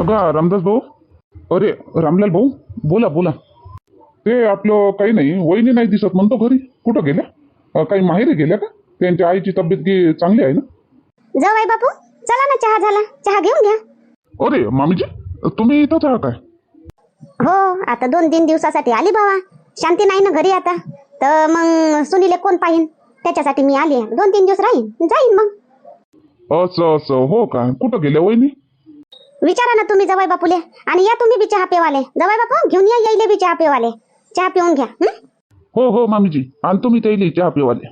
अगा रामदास भाऊ? अरे रामलाल भाऊ? बोला बोला. ते आपलं काही नाही वहिनी नाही दिसत म्हणतो घरी. कुठं गेल्या? काही माहेरी गेल्या का? त्यांच्या आईची तब्येत गी चांगली आहे ना? जाऊ बापू चला ना चहा झाला. चहा घेऊन घ्या. अरे मामीजी तुम्ही इथंच आहात काय? हो आता दोन तीन दिवसासाठी आली बाबा शांती नाही ना घरी आता. तर मग सुनीले कोण पाहिन? त्याच्यासाठी मी आली. दोन तीन दिवस राहीन. जाईन मग. असं असं. हो का कुठं गेल्या वहिनी? विचारा ना तुम्ही जवाई बापूले. आणि या तुम्ही बी चहा पेवाले. जवाई बापू घेऊन या येईले बी चहा पेवाले. चहा पिऊन घ्या हं? हो हो मामीजी. आणतो मी त्याला चहा पिवाले.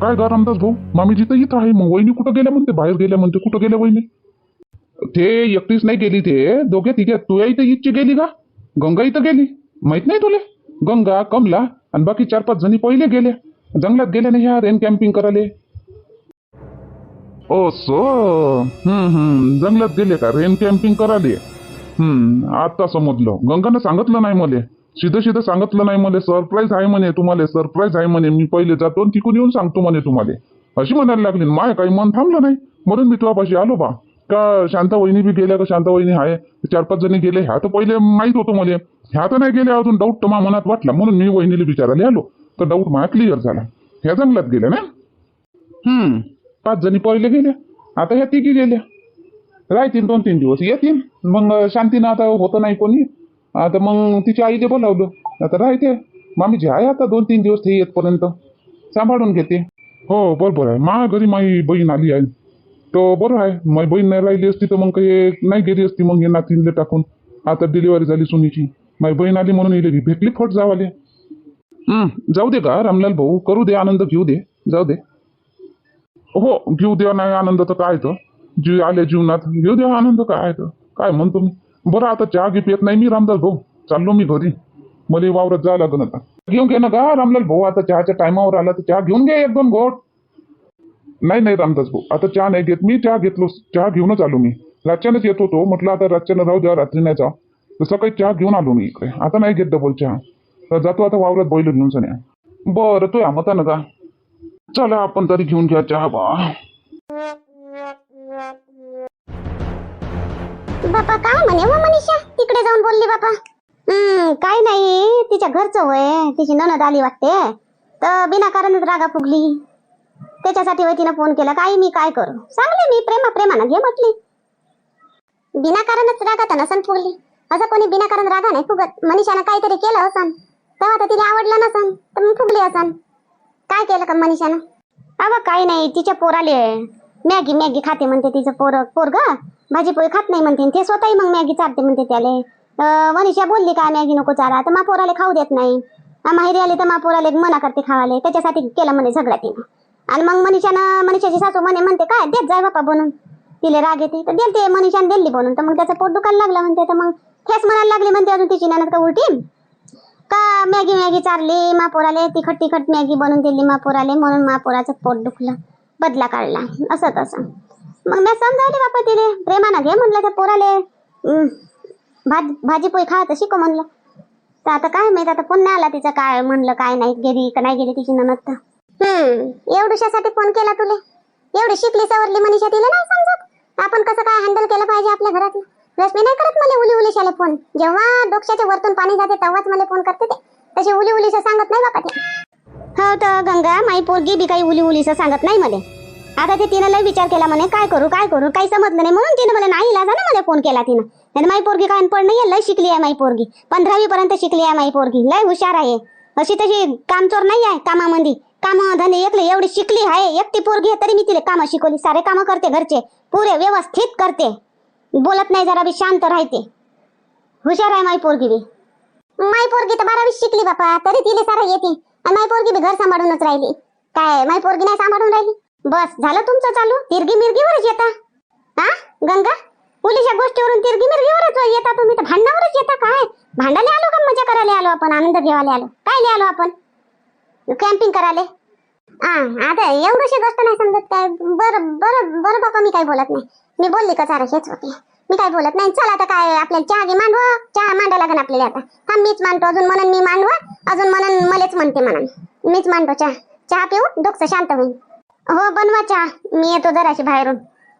काय गा रामदास भाऊ? मामीजी तर इथं आहे मग. वहिनी कुठं गेल्या म्हणते? बाहेर गेल्या म्हणते. कुठं गेल्या वहिनी? ते एकटीच नाही गेली ते. दोघे तिघे. तू इथं इथची गेली का? गंगा इथं गेली? माहीत नाही तुले? गंगा कमला आणि बाकी चार पाच जणी पहिले गेल्या. जंगलात गेल्या नाही ह्या रेन कॅम्पिंग करायला ओ सो? हम्म हम्म. जंगलात गेले का? रेन कॅम्पिंग करायला हम्म आता समजलं. गंगानं सांगितलं नाही मले. सिधं सिधं सांगितलं नाही मला. सरप्राईज आहे म्हणे तुम्हाला. सरप्राईज आहे म्हणे. मी पहिले जातो आणि तिकून येऊन सांगतो म्हणे तुम्हाला. अशी म्हणायला लागली. माय काही मन थांबलं नाही. म्हणून मी तुझ्यापाशी आलो बा. का शांता वहिनी बी गेल्या का? शांता वहिनी आहे चार पाच जणी गेले. ह्या तर पहिले माहीत होतो मला. ह्या तर नाही गेल्या अजून. डाऊट तर मनात वाटला. म्हणून मी वहिनीला विचारायला आलो. तर डाऊट माझा क्लिअर झाला. ह्या जंगलात गेल्या ना? हम्म. पाच जणी पहिले गेल्या आता ह्या तिघी गेल्या. राहतील दोन तीन दिवस. येतील. मग शांतीनं आता होतं नाही कोणी. आता मग तिच्या आईने बोलावलं आता राहते. मामीजी आहे आता दोन तीन दिवस ते येतपर्यंत. सांभाळून घेते. हो बरोबर आहे. मा घरी माझी बहीण आली आहे. तो बरं आहे. माझी बहीण नाही राहिली असती तर मग काही नाही गेली असती. मग हे नातीनले टाकून. आता डिलिव्हरी झाली सुनीची. माझी बहीण आली म्हणून इले भेटली फट जावाले. हं, जाऊ दे का रामलाल भाऊ. करू दे आनंद घेऊ दे. जाऊ दे. हो घेऊ देव नाही आनंद तर काय तर जी आले जीवनात घेऊ द्या आनंद काय तर काय म्हणतो मी बरं आता चहा घे येत नाही मी रामदास भाऊ. चाललो मी घरी. मला वावरत जावं लागन आता. घेऊन घे ना का रामलाल भाऊ. आता चहाच्या टायमावर आला तर चहा घेऊन घे एक दोन घोट. नाही नाही रामदास भाऊ. आता चहा नाही घेत मी चहा घेतलो. चहा घेऊनच आलो मी. रातच्यानंच येत होतो. म्हटलं आता रातच्यानं राहू द्या रात्री नाही जा तर सकाळी चहा घेऊन आलो मी इकडे. आता नाही घेत डबल चहा. तर जातो आता वावरात बैल घेऊन सण्या. बरं तू मता ना का चला आपण तरी घेऊन घ्या चहा बा. बापा काय म्हणे व मनीषा? तिकडे जाऊन बोलली बापा. हम्म काय नाही. तिच्या घरचं होय. तिची ननद आली वाटते. तर बिनाकारणच रागा फुगली. त्याच्यासाठी होय तिनं फोन केला काय मी काय करू? सांगले मी प्रेमा प्रेमानं घे म्हटली. बिनाकारणच रागात नसन फुगली. असं कोणी बिनाकारण रागा नाही फुगत. मनीषानं काहीतरी केलं असन. तेव्हा तर तिला आवडलं नसन तर मग फुगली असन. काय केलं का मनीषानं? अगं काही नाही तिच्या पोराले मॅगी मॅगी खाते म्हणते तिचं पोर पोरग. भाजी पोळी खात नाही म्हणते. ते स्वतःही मग मॅगी चालते म्हणते त्याले. मनीषा बोलली का मॅगी नको चाला तर मा पोराले खाऊ देत नाही. माहेरी आले तर मा पोराले मना करते खावाले. त्याच्यासाठी केलं म्हणे झगडा तिनं. आणि मग मनीषानं मनीषाची सासू म्हणे म्हणते काय? देत जाय बापा बनून. तिले राग येते. तर दिलते मनीषाने दिली बनून. तर मग त्याचं पोट दुखायला लागलं म्हणते. तर मग ठेस म्हणायला लागली म्हणते अजून तिची ननद का उलटी का मॅगी मॅगी चारली? मापोराले तिखट तिखट मॅगी बनवून दिली मापोराले म्हणून मापोराचं पोट दुखलं. बदला काढला. असं तसं. मग मी समजावले बापा तिले. प्रेमानं घे म्हणलं त्या पोराले. भाज भाजी पोळी खायचं शिको म्हणलं. तर आता काय माहीत आता पुन्हा आला तिचं काय म्हणलं काय नाही गेली का नाही गेली तिची ननद तर. हम्म. एवढ्यासाठी फोन केला तुले. एवढी शिकली सवरली मनीषा तिला नाही समजत. आपण कसं काय हँडल केलं पाहिजे आपल्या रश्मी नाही करत मला उली उलीशाला फोन जेव्हा डोक्याच्या वरतून पाणी जाते तेव्हाच मला फोन करते ते. तशी उली उलीचं सांगत नाही बापा ते. हो तर गंगा माई पोरगी बी काही उली उलीचं सांगत नाही मला. आता ते तिनं लय विचार केला म्हणे काय करू काय करू? काही समजलं नाही. म्हणून तिनं मला नाही इलाजा ना मला फोन केला तिनं. नाही माई पोरगी काय पण नाही लय शिकली आहे माई पोरगी. पंधरावी पर्यंत शिकली आहे माई पोरगी. लय हुशार आहे. अशी तशी कामचोर नाही आहे कामामध्ये काम धंदे एकले एवढी शिकली आहे. एकटी पोरगी आहे तरी मी तिला कामं शिकवली. सारे कामं करते घरचे. पुरे व्यवस्थित करते. बोलत नाही जरा बी शांत राहते. हुशार आहे माई पोरगी बी. माई पोरगी तर बारावी शिकली बापा तरी तिले सारा येते. आणि माई पोरगी बी घर सांभाळूनच राहिली. काय माई पोरगी नाही सांभाळून राहिली? बस झालं तुमचं चालू? तिरगी मिरगीवरच येता. हा गंगा? पोलीसच्या गोष्टीवरून तिरगी मिरगीवरच येता तुम्ही? तर भांडणावरच येता काय? भांडायला आलो का मजा करायला आलो आपण? आनंद घेवायला आलो. काय आलो आपण? कॅम्पिंग करायला. हा आता एवढीशी गोष्ट नाही समजत काय. बरं बरं बरं बापा मी काय बोलत नाही. मी बोलली का सारं हेच होते. मी काय बोलत नाही. चला आता काय आपल्याला चहा घे मांडवा. चहा मांडायला लागेल आपल्याला आता. हा मीच मांडतो. अजून म्हणून मी मांडवा. अजून म्हणून मलेच म्हणते म्हणून. मीच मांडतो चहा. चहा पिऊ डोकं शांत होईल. हो बनवा चहा. मी येतो जराशी बाहेरून.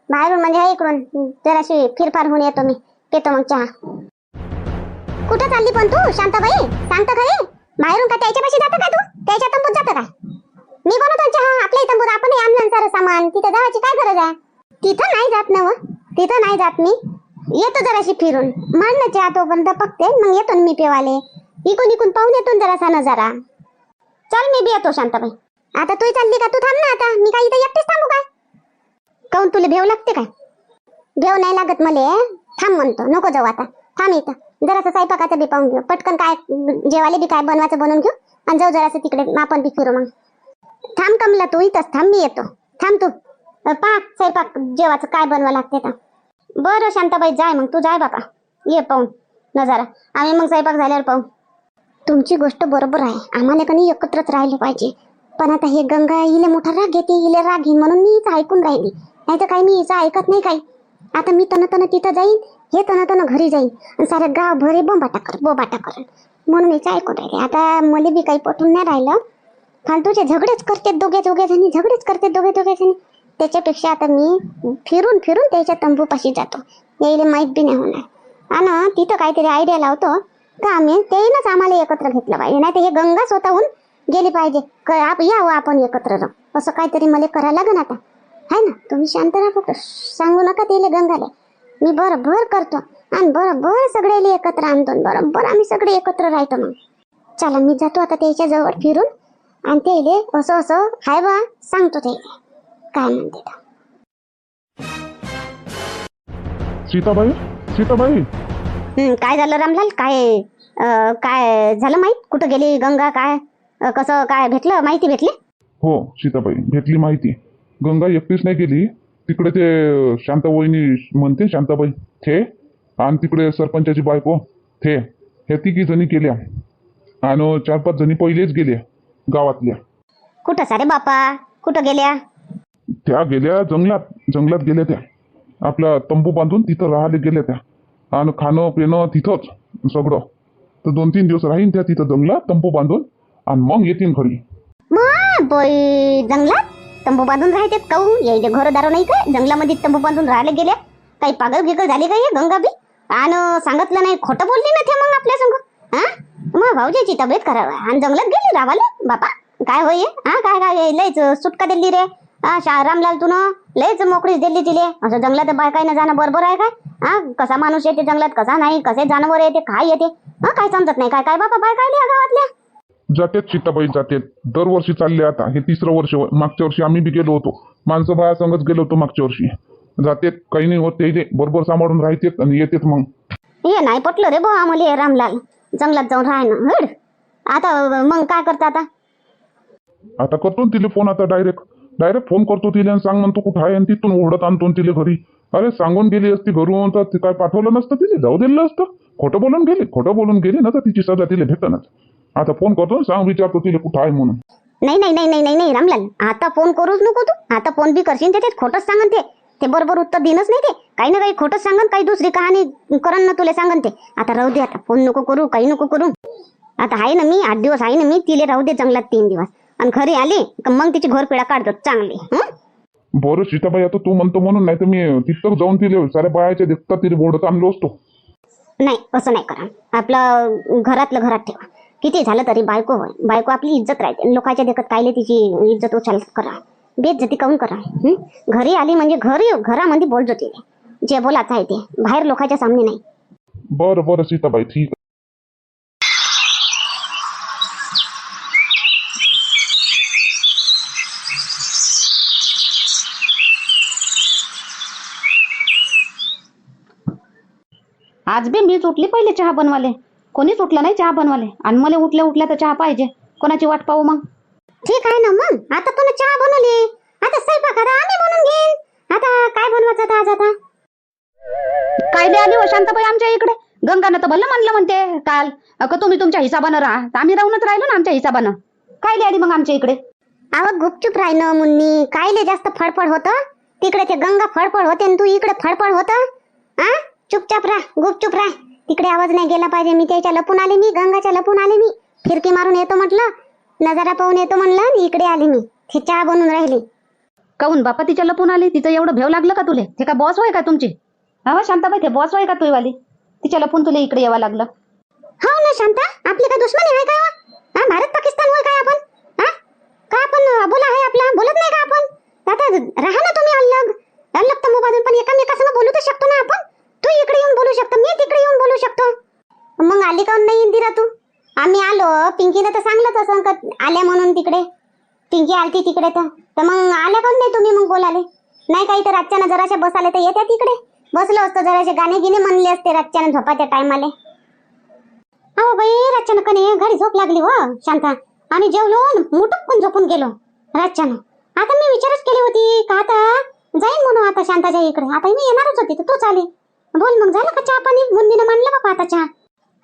बाहेरून म्हणजे हा इकडून. जराशी फिरफार होऊन येतो मी. पेतो मग चहा. कुठं चालली पण तू शांताबाई? सांगता खरी बाहेरून का त्याच्यापाशी जातं का तू? त्याच्या तंबूत जातं काय मी बनवतो चहा. आपल्या तंबूत. आपण आणलं सारं सामान. तिथं जायची काय गरज आहे? तिथं नाही जात ना व. तिथं नाही जात मी. येतो जराशी फिरून. मान चहा तोपर्यंत पकते मग येतो ना मी पेवाले. इकून इकून पाहून येतो ना जरासा नजारा. चल मी बी येतो शांताबाई. आता तू चालली का? तू थांब ना आता. मी काय इथं एकटीच थांबू काय? काऊन तुला भेव लागते काय? भेव नाही लागत मले. थांब म्हणतो. नको जाऊ आता. थांब इथं. जरासं स्वयंपाकाचं बी पाहून घेऊ. पटकन काय जेवाले बी काय बनवायचं बनवून घेऊ. आणि जाऊ जरासं तिकडे आपण बी फिरू मग. थांब कमला तू. इथंच थांब मी येतो. थांब तू. अ, स्वयंपाक जेवाचं काय बनवा लागते तर बरं शांताबाई जाय मग. तू जाय बापा. ये पाहून. नजारा. आम्ही मग स्वयंपाक झाल्यावर पाहू तुमची गोष्ट बरोबर आहे. आम्हाला कधी एकत्रच राहिलं पाहिजे. पण आता हे गंगा हिले मोठा राग घेते हिले राग घेईन म्हणून मी हिचं ऐकून राहिली. नाही तर काही मी हिचं ऐकत नाही काही. आता मी तन तन तिथं जाईन हे तन तन घरी जाईन. आणि सारं गाव भरे बोंबाटा कर बोबाटा कर म्हणून हिचं ऐकून राहिले. आता मला बी काही पटून नाही राहिलं. फालतूचे झगडेच करते दोघे दोघे जणी. झगडेच करते दोघे दोघे जणी. त्याच्यापेक्षा आता मी फिरून फिरून त्याच्या तंबूपाशी जातो. यायला माहीत बी नाही होणार. आणि तिथं काहीतरी आयडिया लावतो. तर आम्ही? त्याईनच आम्हाला एकत्र घेतलं पाहिजे. नाही तर हे गंगा स्वतःहून गेली पाहिजे. आप यावं आपण एकत्र राहू असं काहीतरी मला करायला लागेल आता. है ना? तुम्ही शांत राहा फक्त. सांगू नका तेले गंगाला. मी बरोबर करतो. आणि बरोबर सगळ्याला एकत्र आणतो आणि बरोबर आम्ही सगळे एकत्र राहतो मग. चला मी जातो आता त्याच्याजवळ फिरून. आणि त्याला असं असं हाय बा सांगतो त्याला काय म्हणते. सीताबाई? सीताबाई? हं, काय झालं रामलाल? काय अं, काय झालं माहीत? कुठं गेली गंगा? काय अं, कसं काय भेटलं? माहिती भेटली? हो सीताबाई भेटली माहिती. गंगा एकटीच नाही गेली. तिकडे ते शांता वहिनी म्हणते शांताबाई थे. आणि तिकडे सरपंचाची बायको थे. हे तिघी जणी गेल्या. आणि चार पाच जणी पहिलेच गेल्या गावातल्या. कुठं सारे बापा? कुठं गेल्या? त्या गेल्या जंगलात जंगलात गेल्या त्या. आपला तंबू बांधून तिथं राहायला गेल्या त्या. आणि खाणं पिणं तिथंच सगळं. तर दोन तीन दिवस राहीन त्या तिथं जंगलात तंबू बांधून आणि मग येतील घरी. जंगलात? तंबू बांधून राहायचे काऊ यायचे घर दारू नाही काय जंगलामध्ये तंबू बांधून राहायला गेल्या. काही पागल गिगल झाली काय गंगा बी? आणि सांगितलं नाही खोटं बोलली ना ते मग आपल्या संग? हा? मग भाऊजीची तब्येत खराब. आहे आणि जंगलात गेली रावाले? बापा काय होय हा काय काय लयच सुटका दिली रे. हा शा रामलाल तू लयच मोकळीच दिली तिले. असं जंगलात बायकाईनं जाणं बरोबर आहे काय? हा कसा माणूस येते जंगलात कसा नाही कसे जनावर येते काय येते? हा काय समजत नाही काय काय बापा बायकायले या गावातल्या? जातेत सीताबाई जातेत. दरवर्षी चालले आता. हे तिसरं वर्ष होय. मागच्या वर्षी आम्ही बी गेलो होतो. माणसं बाया संगत गेलो होतो मागच्या वर्षी. जातेत काही नाही होत ते बरोबर सांभाळून राहतेत आणि येतेत मग. हे नाही पटलं रे बुवा आम्हाला हे रामलाल. जंगलात जाऊन राहायनं हड. आता मग काय करता आता? आता करतो ना तिला फोन आता डायरेक्ट डायरेक्ट फोन करतो तिला आणि सांग म्हणतो कुठं आहे? आणि तिथून ओढत आणतो तिला घरी. अरे सांगून गेली असती घरून तर ती काय पाठवलं नसतं तिने जाऊ दिलं असतं. खोटं बोलून गेली खोटं बोलून गेली ना तर तिची सजा तिला भेटनच आता फोन करतो सांग विचारतो तिला कुठं आहे म्हणून. नाही नाही नाही नाही नाही नाही रामलाल आता फोन करूच नको तू. आता फोन बी करशील ते खोटंच सांगन ते. ते बरोबर उत्तर देणंच नाही ते. काही ना काही खोटंच सांगन काही दुसरी कहाणी करन ना तुला सांगन ते. आता राहू दे आता फोन नको करू काही नको करू. आता आहे ना मी आठ दिवस आहे ना मी तिले राहू दे जंगलात तीन दिवस. आणि घरी आली का मग तिची घोरपिळा काढतो चांगली हं? बरं सीताबाई आता तू म्हणतो म्हणून नाही तर मी तिथं जाऊन तिला साऱ्या बायाच्या देखता तिला ओढत आणलो असतो. नाही असं नाही करा. आपलं घरातलं घरात ठेवा. किती झालं तरी बायको होय. बायको आपली इज्जत राहते. लोकांच्या देखत कायले तिची इज्जत उचल करा. बेइज्जती काऊन करा हं? घरी आली म्हणजे घरी घरामध्ये बोलतो तिने जे बोलायचं आहे ते. बाहेर लोकांच्या सामने नाही. बरं बरं सीताबाई ठीक आहे. आज बी मीच उठली पहिले चहा बनवाले. कोणीच उठलं नाही चहा बनवाले. आणि मला उठल्या उठल्या तर चहा पाहिजे. कोणाची वाट पाहू मग? ठीक आहे ना मग. आता तुला चहा बनवली? आता स्वयंपाक आता आम्ही बनवून घेईन. आता काय बनवायचं आता आज आता? कायले आली हो शांताबाई आमच्या इकडे? गंगानं तर भलं म्हणलं म्हणते काल. का तुम्ही तुमच्या हिसाबानं राहा. तर आम्ही राहूनच राहिलो ना आमच्या हिसाबानं. कायले आली मग आमच्या इकडे? अहो गुपचूप राही ना मुन्नी कायले जास्त फडफड होतं? तिकडे ते गंगा फडफड होते आणि तू इकडे फडफड होत? आ? चुपचाप राह गुपचूप राह. तिकडे आवाज नाही गेला पाहिजे. मी त्याच्या लपून आले मी गंगाच्या लपून आले मी. फिरकी मारून येतो म्हटलं नजारा पाहून येतो म्हणलं इकडे आले मी. ते चहा बनवून राहिली. काहून बापा तिच्या लपून आली? तिचं एवढं भेव लागलं का तुले? ते का बॉस होय का तुमची? हा शांताबाई ते बॉस होय का तुझी वाली? तिच्या लपून तुला इकडे यावं लागलं. हो ना शांता. आपली काय दुश्मनी आहे का? हा भारत पाकिस्तान होय काय आपण? हा? का आपण बोला आहे आपला? बोलत नाही का आपण? आता राहा ना तुम्ही अलग. अलग तर बाजून पण एकामेकासंग बोलू तर शकतो ना आपण? तू इकडे येऊन बोलू शकतो मी तिकडे येऊन बोलू शकतो. मग आली काऊन नाही इंदिरा तू? आम्ही आलो पिंकीनं तर सांगलंच असं का आल्या म्हणून तिकडे? पिंकी आलती तिकडे तर. तर मग आल्या काऊन नाही तुम्ही मग बोलाले नाही काही तर रातच्यानं जराशा बसाले तर येत्या तिकडे. बसलो असतो जराशे गाणे गिने म्हणले असते रातच्यानं झोपाच्या टायमाले. अहो बाई रातच्यानं कने घरी झोप लागली हो शांता. आम्ही जेवलो मुठूक पण झोपून गेलो रातच्यानं. आता मी विचारच केली होती का आता जाईन म्हणून आता शांताच्या इकडे. आता मी येणारच होती तर तूच आली. बोल मग झालं का चहा पाणी? मुंदीनं मांडलं बाबा आता चहा.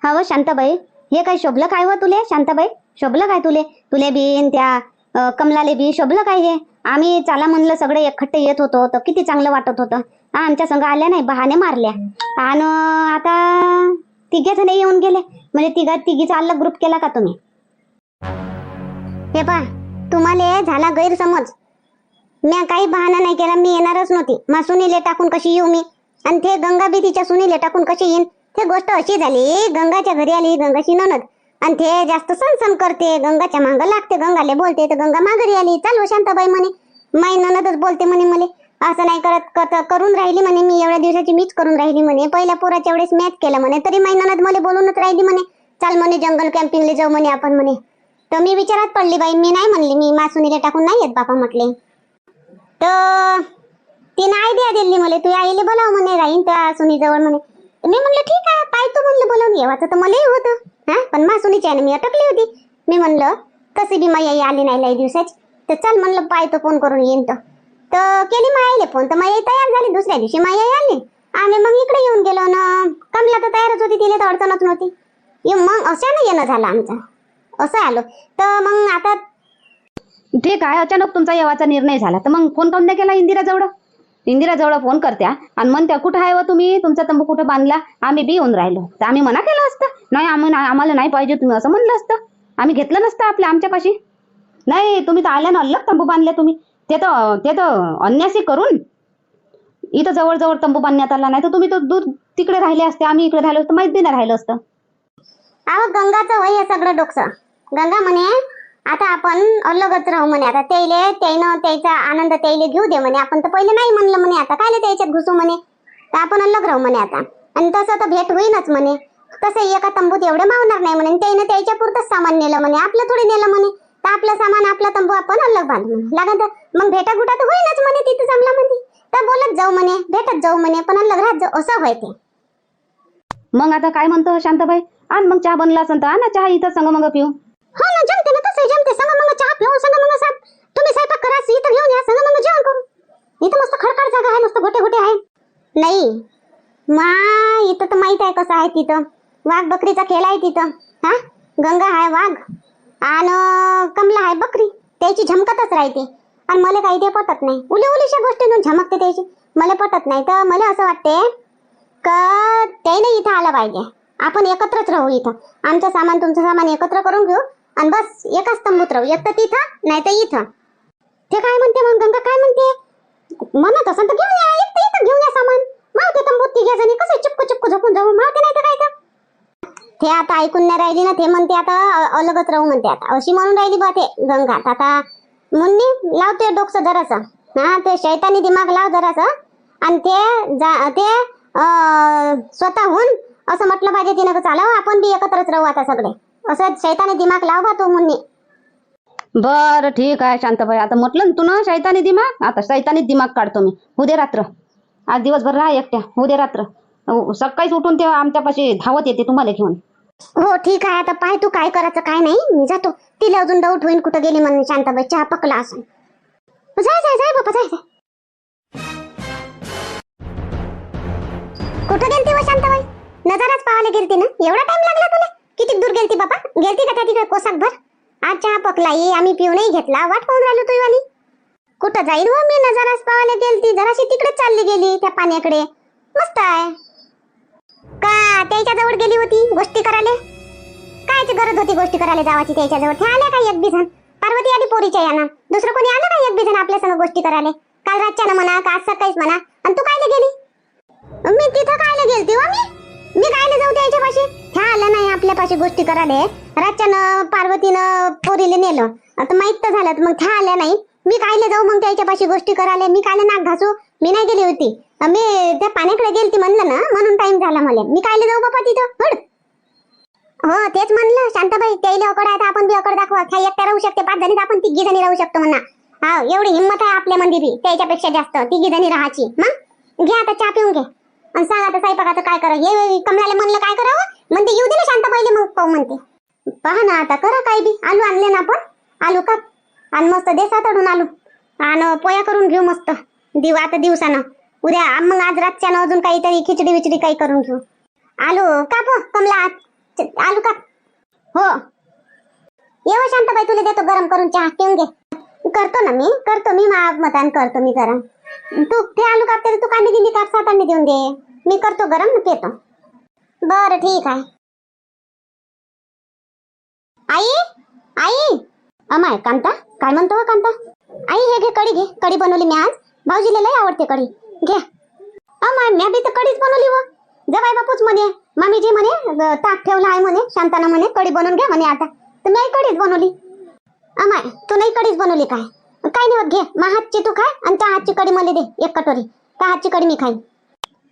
हा हो शांताबाई. हे काय शोभलं काय व तुले? शांताबाई शोभलं काय तुले? तुले बीन त्या कमलाले बी शोभलं काय हे? आम्ही चाला म्हणलं सगळे एकखट्टे येत होतो तर किती चांगलं वाटत होतं. आमच्या संग आल्या नाही बहाने मारल्या. आणि आता तिघे जण येऊन गेले. म्हणजे तिघा तिघीचा अलग ग्रुप केला का तुम्ही? हे पा तुम्हाला झाला गैरसमज. मी काही बहाणा नाही केला मी येणारच नव्हती. मासुनीले टाकून कशी येऊ मी? आणि ते गंगा बी तिच्या सुनीले टाकून कशी येईन? ते गोष्ट अशी झाली गंगाच्या घरी आली गंगाशी ननद आणि ते जास्त सण सण करते गंगाच्या मांग लागते गंगाले बोलते तर गंगा माघारी आली. चालू हो शांताबाई म्हणे. माई ननदच बोलते म्हणे मले. असं नाही करत करत- करून राहिली म्हणे मी एवढ्या दिवसाची मीच करून राहिली म्हणे. पहिल्या पोराच्या वेळेस मॅच केलं म्हणे तरी माई ननद मला बोलूनच राहिली म्हणे. चाल म्हणे जंगल कॅम्पिंगला जाऊ म्हणे आपण म्हणे. तर मी विचारात पडली बाई मी नाही म्हणली मी मासुनीला टाकून नाही येत बापा म्हटले. तर तिने आयडिया दिली मला. तू आईले बोलाव म्हणे राहीन त्या सुनीजवळ म्हणे. मी म्हणलं ठीक आहे पाय तू म्हणलं बोलावून येवाचं तर मलाही होतं. हा? पण मासुनीची आहे ना मी अटकली होती. मी म्हणलं कसं बी माई आई आली नाही लई दिवसाची. तर चल म्हणलं पाय तो फोन करून येईन तो. तर केली मायाले फोन. तर माई तयार झाली. दुसऱ्या दिवशी माई आई आली. आम्ही मग इकडे येऊन गेलो ना कमला तर तयारच होती. तिला तर अडचणच नव्हती. ये मग अशानं येणं झालं आमचं. असं आलो. तर मग आता ठीक आहे अचानक तुमचा येवाचा निर्णय झाला. तर मग फोन काऊन नाही केला इंदिरा जवळ इंदिरा जवळ फोन करत्या आणि म्हणत्या कुठं आहे व तुम्ही? तुमचा तंबू कुठं बांधला? आम्ही बी येऊन राहिलो. तर आम्ही मना केलं असतं. नाही आम्ही आम्हाला नाही पाहिजे तुम्ही असं म्हणलं असतं. आम्ही घेतलं नसतं आपल्या आमच्यापाशी. नाही तुम्ही तर आल्यानं अलग तंबू बांधले तुम्ही. ते तर ते तर अन्यासी करून इथं जवळ तंबू बांधण्यात आला. नाही तर तुम्ही तर दूर तिकडे राहिले असते. आम्ही इकडे राहिलो असतं. माहीत बी नाही राहिलं असतं. अहो गंगाचं वय हे सगळं डोकसं. गंगा म्हणे आता आपण अलगच राहू म्हणे. आता त्याले त्यानं त्याचा आनंद त्याले घेऊ दे म्हणे. आपण तर पहिले नाही म्हणलं म्हणे. आता कायले त्याच्यात घुसू म्हणे? तर आपण अलग राहू म्हणे आता. आणि तसं तर भेट होईनच म्हणे. तसं एका तंबूत एवढे मावणार नाही म्हणे. त्यानं त्याच्या पुरतच सामान नेलं म्हणे. आपलं थोडी नेलं म्हणे. तर आपलं सामान आपला तंबू आपण अलग बांधू. तर मग भेटा गुटा तर होईनच म्हणे तिथं जमला म्हणे तर बोलत जाऊ म्हणे. भेटत जाऊ म्हणे. पण अलग राहत जाऊ. असं व्हाय ते. मग आता काय म्हणतो शांताबाई? आण मग चहा बनला असेल तर आणा चहा इथं संग मग पिऊ. हो ना जमते ना तसं जमते संग मग चहा पिऊ संग मग साहेब तुम्ही स्वयंपाक करा इथं घेऊन या संग मग जेवण करू इथं मस्त खडखड जागा आहे मस्त गोटे गोटे आहे नाही मा इथं तर माहीत आहे कसं आहे तिथं. वाघ बकरीचा खेळ आहे तिथं. हा? गंगा आहे वाघ. आणि कमला आहे बकरी. त्याची झमकतच राहते. आणि मला काही ते पटत नाही. उली उलीच्या गोष्टीतून झमकते त्याची. मला पटत नाही. तर मला असं वाटते का त्याने इथं आलं पाहिजे. आपण एकत्रच राहू इथं. आमचं सामान तुमचं सामान एकत्र करून घेऊ. आणि बस एकाच तंबूत राहू. एक तर तिथं नाही तर इथं. ते काय म्हणते मग? गंगा काय म्हणते? म्हणत असं तर घेऊन या. एक तर इथं घेऊन या सामान. मावते तंबूत तिघे जणी कसे चिपकू चिपकू झोपून जाऊ. मावते नाही तर काय तर? ते आता ऐकून नाही राहिली ना ते म्हणते आता अलगच राहू म्हणते आता. अशी म्हणून राहिली बा ते गंगा आता मुन्नी लावते डोकसं जरासं. हा ते शैतानी दिमाग लाव जरासं. आणि ते जा ते स्वतःहून असं म्हटलं पाहिजे तिनं का चालव आपण बी एकत्रच राहू आता सगळे. असं शैतानी दिमाग लाव बा तो मुन्नी. बरं ठीक आहे शांताबाई. आता म्हटलं ना तू ना शैतानी दिमाग? आता शैतानी दिमाग काढतो मी. उद्या रात्र. आज दिवसभर राहा एकट्या. उद्या रात्र. सकाळीच उठून ते आमच्यापाशी धावत येते तुम्हाला घेऊन. हो ठीक आहे. आता पाय तू काय करायचं काय नाही. मी जातो. तिला अजून डाऊट होईल कुठं गेली म्हणून शांताबाई. चहा पकला असं जाय जाय जाय बाबा जाय जाय. कुठं गेलती व शांताबाई? नजाराच पाहायला गेलती ना? एवढा टाइम लागला तुला? किती दूर गेलती बाबा? गेलती का त्या तिकडे कोसाक भर आज चहा पकला ये आम्ही पिऊनही घेतला. वाट पाहून राहिलो तुझी वाली कुठं जाईल हो मी? नजाराच पाहायला गेलती जराशी तिकडे चालली गेली त्या पाण्याकडे. मस्त आहे. का त्याच्याजवळ गेली होती गोष्टी करायला? कायची गरज होती गोष्टी करायला जावाची त्याच्याजवळ ते आल्या काय एक बिझन पार्वती आली पोरीच्या यानं. दुसरं कोणी आलं का एक बिझन आपल्या संग गोष्टी करायला? काल रातच्या म्हणा का आज सकाळीच म्हणा. आणि तू कायले गेली? मी तिथं कायले गेलती वा मी? मी कायले जाऊ त्याच्यापाशी ह्या आलं नाही आपल्यापाशी गोष्टी करायला. रातच्यानं पार्वतीनं पोरीले नेलं. आता माहीत तर झालं तर मग ह्या आल्या नाही. मी कायले जाऊ मग त्याच्यापाशी गोष्टी करायला? मी कायले नाक घासू? मी नाही गेली होती. मी त्या पाण्याकडे गेलती म्हणलं ना म्हणून टाइम झाला मला. मी कायले जाऊ बापा तिथं? हड. हो तेच म्हणलं शांताबाई त्याला अकड आहे आपण बी अकड दाखवा. काही एकट्या राहू शकते पाच जणी आपण तिघी जणी राहू शकतो म्हणा. हा एवढी हिंमत आहे आपल्या मंदिर बी त्याच्यापेक्षा जास्त. तिघी जणी राहायची. मग? घे आता चहा पिऊन घे आणि सांग आता स्वयंपाकाचं काय करा? हे कमलाला म्हणलं काय करावं? म्हणते येऊ दे ना शांताबाईले मग पाहू म्हणते. पहा ना आता करा काय बी. आलू आणले ना आपण. आलू का आणि मस्त देसा तडून आलू. आणि पोया करून घेऊ मस्त. दिव आता दिवसानं. उद्या मग आज रातच्यानं अजून काहीतरी खिचडी विचडी काही करून घेऊ. आलू काप कमला? आज. आलू काप हो. येव हो शांताबाई तुला देतो गरम करून चहा. ठेवून घे. करतो ना मी करतो मी मा- मतान करतो मी गरम. तू ते आलू कापते तरी तू कांदे गिंदी काप सातांनी देऊन दे. मी करतो गरम पितो. बरं ठीक आहे. आई आई अमाय कांता? काय म्हणतो हो कांता? आई हे घे कढी घे. कढी बनवली मी आज. भाऊजीला लय आवडते कढी. घे. अमाय मी बी तर कढीच बनवली व. जवाई बापूच म्हणे. मामीजी म्हणे ताक ठेवला आहे म्हणे. शांताना म्हणे कढी बनवून घ्या म्हणे आता. तर मी कढीच बनवली. अमाय तू नाही कढीच बनवली काय? काय नाही होत घे. मा हातची तू खाय आणि त्या हातची कढी मला दे एक कटोरी. त्या हातची कढी मी खाईन.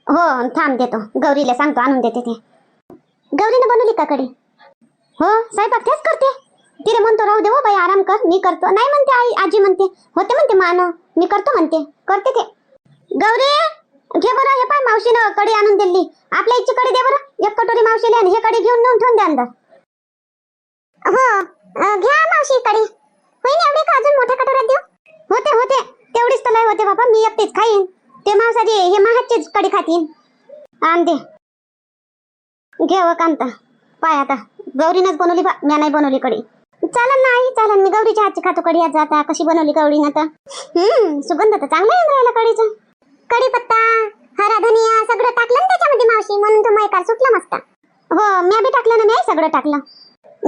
हो थांब देतो. गौरीला सांगतो आणून देते ते. गौरीने बनवली का कढी? हो स्वयंपाक तेच करते. तिने म्हणतो राहू दे हो बाई आराम कर मी करतो. नाही म्हणते आई आजी म्हणते होते म्हणते मान मी करतो म्हणते. करते ते. गौरी घे बरं हे पाय मावशीनं कडी आणून दिली. आपल्या इच्छी कडी दे बरं. एक कटोरी मावशीला आणि हे कडी घेऊन नेऊन ठेवून द्या अंदर. हो घ्या मावशी कडी होईन एवढी का अजून मोठ्या कटोऱ्यात देऊ? होते होते. तेवढीच तर लय होते बाबा मी एकटीच खाईन. ते मावसाची हे महाचीच कडी खातीन. आण दे. घे हो, कांता. पाय आता. गौरीनंच बनवली बा म्या नाही बनवली कडी चालन ना आई चालन. मी गौरीच्या हातची खातो कढी आज आता. कशी बनवली गौरीनं आता? हम्म सुगंध तर चांगला येऊन राहिला कढीचा. कढीपत्ता हरा धनिया सगळं टाकलं ना त्याच्यामध्ये मावशी. म्हणून तो मैकार सुटला मस्त. हो मी बी टाकलं ना मी सगळं टाकलं.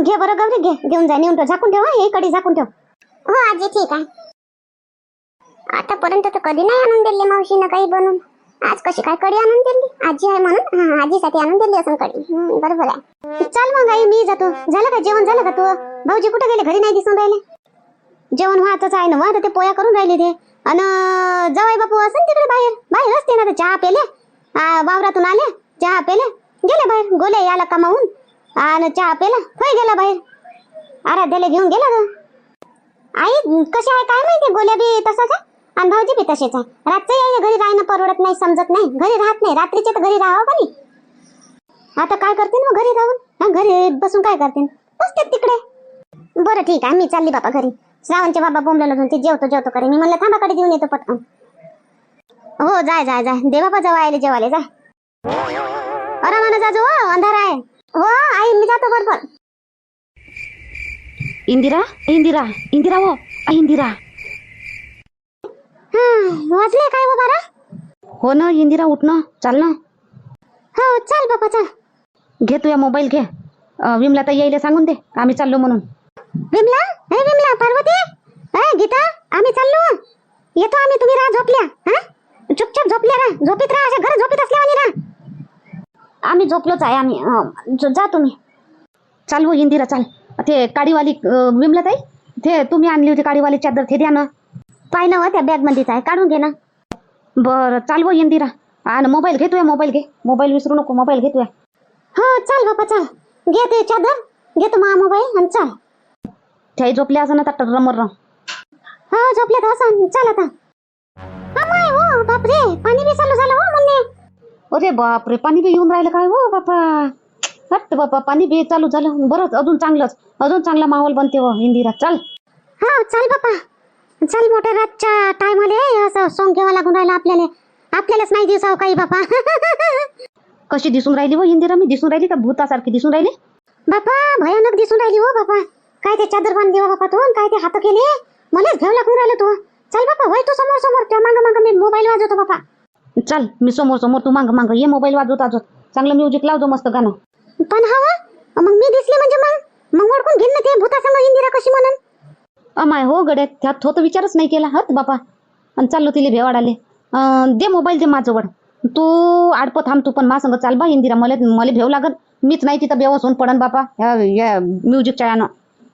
घे बरं गौरी घे. घेऊन जा नेऊन ठेव. झाकून ठेव हे कढी झाकून ठेव. हो आजी ठीक आहे. आतापर्यंत तर कधी नाही आणून दिले मावशीनं काही बनवून. आज कशी काय कडी आणून दिली? आजी आहे म्हणून? आजीसाठी आणून दिली असं कडी. बरोबर आहे. चल मग आई मी जातो. झालं का जेवण? झालं का तू? भाऊजी कुठे गेले? घरी नाही दिसून राहिले. जेवण व्हायचंच आहे ना वा ते पोया करून राहिले ते. अन जवाई बापू असं तिकडे बाहेर. बाहेर असते ना चहा पेले. वावरातून आले चहा पेले. गेले बाहेर गोले याला कमावून. आणि चहा पेला. होय गेला बाहेर. आराध्याला घेऊन गेला ग आई कसे आहे? काय माहिती गोल्या बी तसाच आहे? आणि भाऊजी बी तसेच आहे. रातचं यायला घरी राहणं परवडत नाही समजत नाही. घरी राहत नाही. रात्रीचे तर घरी राहावं का नाही? आता काय करते मग घरी राहून? घरी बसून काय करते? बसते तिकडे. बरं ठीक आहे मी चालली बाबा घरी. श्रावणचे बाबा बोंबलेलं घेऊन ते जेवतो जेवतो करे मी म्हणलं थांबाकडे देऊन येतो पटकन. हो जाय जाय जाय दे बाबा जवळ आले जेवायला जाय आरामानं जा जो हो, अंधार आहे. हो आई मी जातो बरोबर. इंदिरा इंदिरा इंदिरा हो. इंदिरा. वाजले काय हो बारा? हो ना इंदिरा उठ ना चाल ना. हो चल बाबा चल. घे तुझ्या मोबाईल घे. अ, विमला तर यायला सांगून दे आम्ही चाललो म्हणून. विमला? हे विमला पार्वती? ए गीता आम्ही चाललो. येतो आम्ही तुम्ही राहा झोपल्या हा? चुपचाप झोपल्या राहा झोपीत राहा अशा घर झोपीत असल्यावानी राहा. आम्ही झोपलोच आहे आम्ही अ, ज- जा तुम्ही. चाल हो इंदिरा चाल. ते काडीवाली विमला ताई ते तुम्ही आणली होती काडीवाली चादर ते द्या ना. पाहिलं हो त्या बॅग मध्येच आहे. काढून घे ना. बरं चाल हो इंदिरा. आणि मोबाईल घेतोय मोबाईल घे. मोबाईल विसरू नको मोबाईल घेतोय हा चाल चल चाल. चल घे ते चादर घेतो मा मोबाईल आणि चाल. त्याही झोपल्या असं ना तर रमर रम हा झोपल्या तर असं? चाल आता. अमाय हो बापरे. पाणी बी चालू झालं हो म्हणणे अरे बापरे पाणी बी येऊन राहिलं काय हो बापा? हट बापा पाणी बी चालू झालं. बरंच अजून चांगलंच. अजून चांगला माहोल बनते हो इंदिरा. चाल. हा चाल बापा. चल मोठ्या रातच्या टायमाले असं सॉंग घ्यावं लागून राहिलं आपल्याला. आपल्यालाच नाही दिवसाव काही बापा. कशी दिसून राहिली हो इंदिरा? मी दिसून राहिली का भूतासारखी दिसून राहिली? बापा भयानक दिसून राहिली हो बापा. काय ते चादर बांधली हो बापा तू? काय ते हात केले? मलाच घ्यावं लागून राहिलं तू. चल बापा वय तू समोर समोर त्या माग माग मी मोबाईल वाजवतो बापा. चाल मी समोर समोर तू मांग मांग. ये मोबाईल वाजवत वाजवत चांगलं म्युझिक लावतो मस्त गाणं. पण हवा मग मी दिसली म्हणजे मग? मग ओळखून घेईन ना ते भूतासंग इंदिरा कशी म्हणन? अमाय हो गड्या त्यात तो तर विचारच नाही केला. हत बापा. आणि चाललो तिले भेवाडाले. दे मोबाईल दे माझजवळ तू आडपं थांब तू पण माझ्या संग चाल बा इंदिरा. मला मला भेव लागत मीच नाही तिथं बेवस होऊन पडन बापा. ह्या या म्युझिकच्या यानं.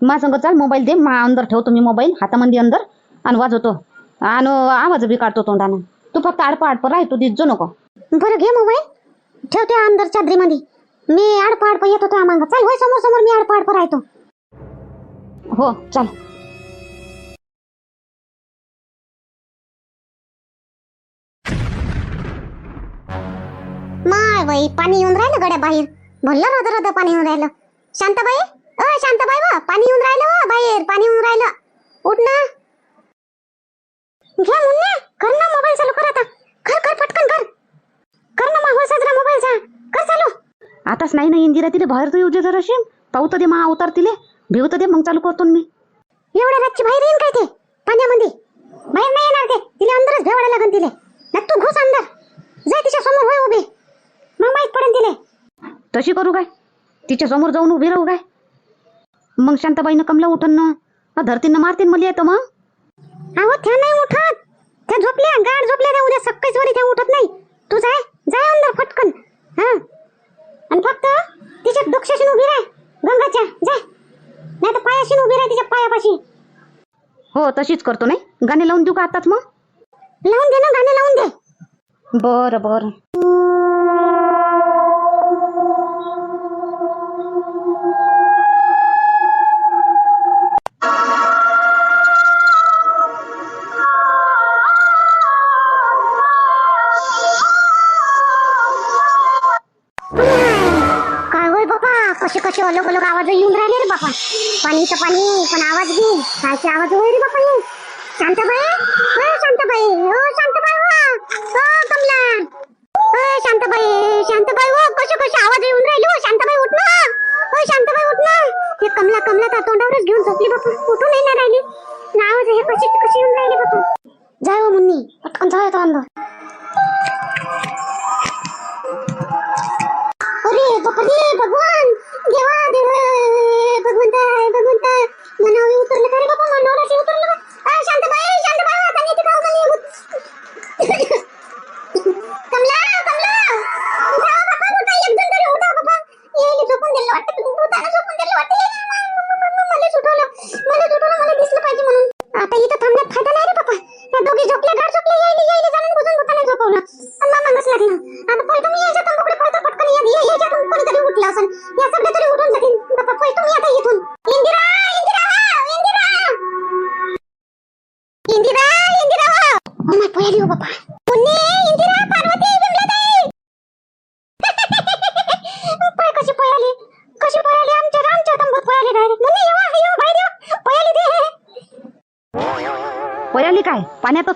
माझ्या संग चाल मोबाईल दे. मा अंदर ठेवतो मी मोबाईल हातामध्ये अंदर. आणि वाजवतो. आणि आवाज बी काढतो तोंडानं. तू फक्त आडपं आडपं राह तू दिसजो नको. बरं घे मोबाईल. ठेवते अंदर चादरीमध्ये. मी आडपा आडपा येत होतो आम्हाला चल होय समोर समोर मी आडपा आडपा राहतो. हो चाल. माय बाई पाणी येऊन राहिलं गड्या बाहेर भरलं रद रद पाणी येऊन राहिलं. शांताबाई? अ शांताबाई वा पाणी येऊन राहिलं वा बाहेर पाणी येऊन राहिलं. उठ ना. घे मुन्ने कर ना मोबाईल चालू कर आता. कर कर पटकन कर कर ना माहोल साजरा मोबाईलचा कर चालू. आताच नाही ना इंदिरा तिले बाहेर तर येऊ दे जराशी. पाहू तर दे मा अवतार तिले. तर दे मग चालू करतो मी. एवढ्या रातची बाहेर येईन काय ते? पाण्यामध्ये. बाहेर नाही येणार ते. तिला अंदरच भेवायला लागन तिले. ना तू घुस अंदर जाय तिच्या समोर होय उभी. मग माहीत पडेल तिले. तशी करू काय? तिच्या समोर जाऊन उभी राहू काय? मग शांताबाईनं कमला उठन ना धरतीनं मारतीन मला येतं मग? अहो त्या नाही उठत. त्या झोपल्या गाड झोपल्या त्या उद्या सकाळीच वरी त्या उठत नाही. तू जाय जाय अंदर फटकन. हा. आणि फक्त तिच्या डोक्षाशी उभी राह. गंगाच्या जाय नाही तर पायाशी उभी राह तिच्या पायापाशी. हो तशीच करतो नाही. गाणे लावून देऊ का आताच मग? लावून दे ना गाणे लावून दे. बरं बरं. लोक लोक आवाज येऊन राहिले रे बापा. पाणीचं पाणी पण आवाज घे. कायचे आवाज होय रे बापा शांताबाई? हो शांताबाई. हो शांताबाई हो. हो कमला हो शांताबाई. शांताबाई हो कसे कसे आवाज येऊन राहिले हो. शांताबाई उठ ना. हो शांताबाई उठ ना. हे कमला कमला त्या तोंडावरच घेऊन झोपली बापा. उठून येणार राहिली.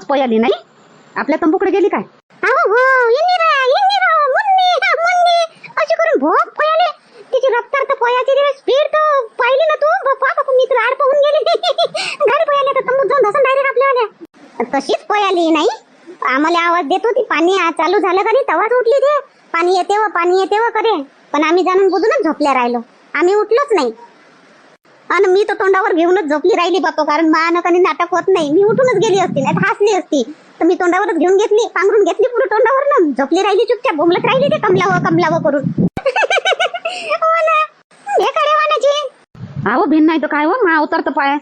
पाण्यातच पयाली नाही? आपल्या तंबूकडे गेली काय? अहो हो इंदिरा इंदिरा मुन्नी हा, अशी करून भोग पळाली तिची रफ्तार तर पळायची रे स्पीड तर पाहिली ना तू. बापा मी तर आड पाहून गेली. गाडी पळाली तर तंबूत जाऊन धसन डायरेक्ट आपल्याला तशीच पळाली नाही? आम्हाला आवाज देत होती पाणी आ- चालू झालं का नाही? तेव्हाच उठली ते. पाणी येते व पाणी येते व करे. पण आम्ही जाणून बुजूनच झोपल्या राहिलो. आम्ही उठलोच नाही. आणि मी तर तोंडावर घेऊनच झोपली राहिली बापा कारण मानकाने नाटक होत नाही. मी उठूनच गेली असती नाही हसली असती. तर मी तोंडावरच घेऊन घेतली पांघरून घेतली पुढे तोंडावर ना. झोपली राहिली चुपचाप बोंबलत राहिली ते कमलावं कमलावं करून? हो ना हे काय वानाची अहो भिन्न नाही तर काय हो? मा अवतार तर पाय.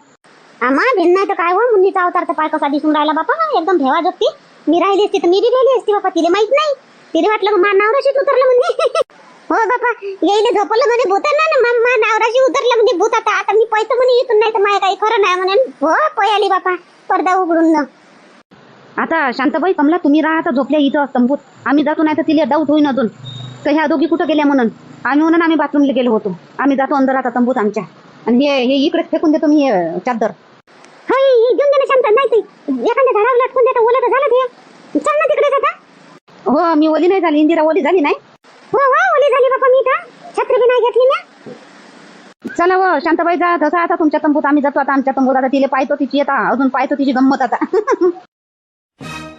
आम्हा भिन्न नाही तर काय हो? मुलीचा अवतार तर पाय कसा दिसून राहिला बापा? एकदम भेवा जोगती मी राहिली असती तर मी बी राहिली असती बापा तिला माहीत नाही. तिला वाटलं मा नावराशीच उतरलं म्हणजे हो बापा येईले झोपलं म्हणे भूतांना ना. मा- मा नावराशी उतरलं म्हणजे भूत आता. आता मी पैसे म्हणे इथून नाही तर माझ्या काही खरं नाही म्हणे. हो पयाली बापा. पडदा उघडून ना. आता शांताबाई कमला तुम्ही राहा आता झोपल्या इथं तंबूत आम्ही जातो नाही तर तिला डाऊट होईन अजून. तर ह्या दोघी कुठं गेल्या म्हणून? आम्ही म्हणून आम्ही बाथरूमला गेलो होतो. आम्ही जातो अंदर आता तंबूत आमच्या. आणि हे हे इकडे फेकून देतो मी हे चादर. होय घेऊन शांत. नाही ते एखाद्या झाडावर लटकून देतो ओलं तर झालं ते. चल ना हो मी ओली नाही झाली. इंदिरा ओली झाली नाही? हो झाली मी नाही घेतली ना चला व शांतबाई जा जसा आता तुमच्या तंबूत आम्ही जातो आता आमच्या तंबूत आता तिला पाहतो तिची आता अजून पाहतो तिची गंमत आता.